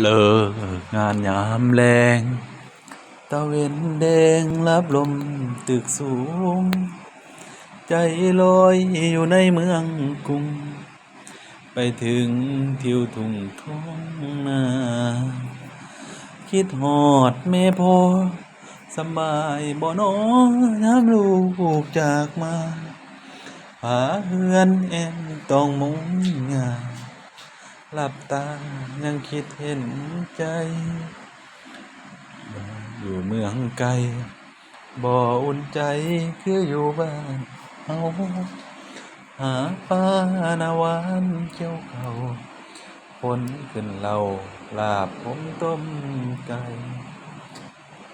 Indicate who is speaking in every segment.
Speaker 1: เลิกงานยามแลงตะเวนแดงรับลมตึกสูง ใจลอยอยู่ในเมืองกรุง ไปถึงทิวทุ่งท้องนาคิดหอดแม่พอสบายบ่น้องน้ำลูกจากมาผาเฮือนแอนต้องมุงงา หลับตายังคิดเห็นใจ อยู่เมืองไกลบ่อุ่นใจคืออยู่บ้านเฮาหาปลานาวานเกี่ยวเขาฝนขึ้นเราลาบผมต้มไก่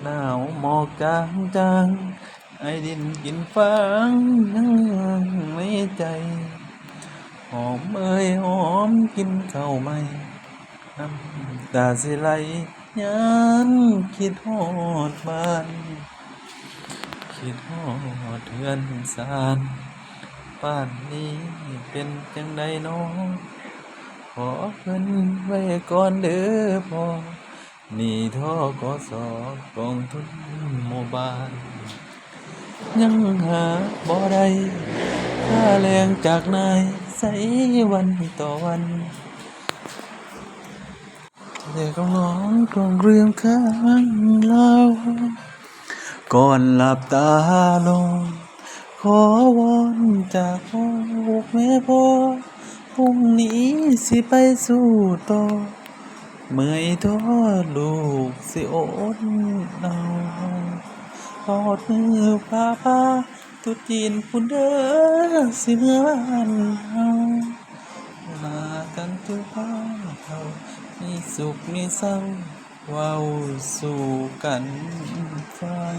Speaker 1: หนาวหมอกจางจางไอดินกินฟางยังในใจ หอมเอ้ยหอมกินข้าวไหมน้ำตาสิไหลยันคิดฮอดบ้านคิดฮอดเทือนสานป่านนี้เป็นจังใดน้อขอเพิ่นไว้ก่อนเด้อพ่อนี่ท่อกสอกองทุนโมบายยังหาบ่ได้ค่าแรงจากนาย ใส่วันต่อวันเด็กก็ร้องกลองเรียมข้างเล่าก่อนหลับตาลง ขอวอนจากพ่อแม่พ่อพรุ่งนี้สิไปสู่ต่อเมื่อยทอดลูกสิโอดเอาทอดมือพาพา ตุจีนพุ่นเด้อสิเมื่อบ้านเฮามากันทุกพ่อเฮามีสุขมีเศร้าเว้าสู่กันฟัง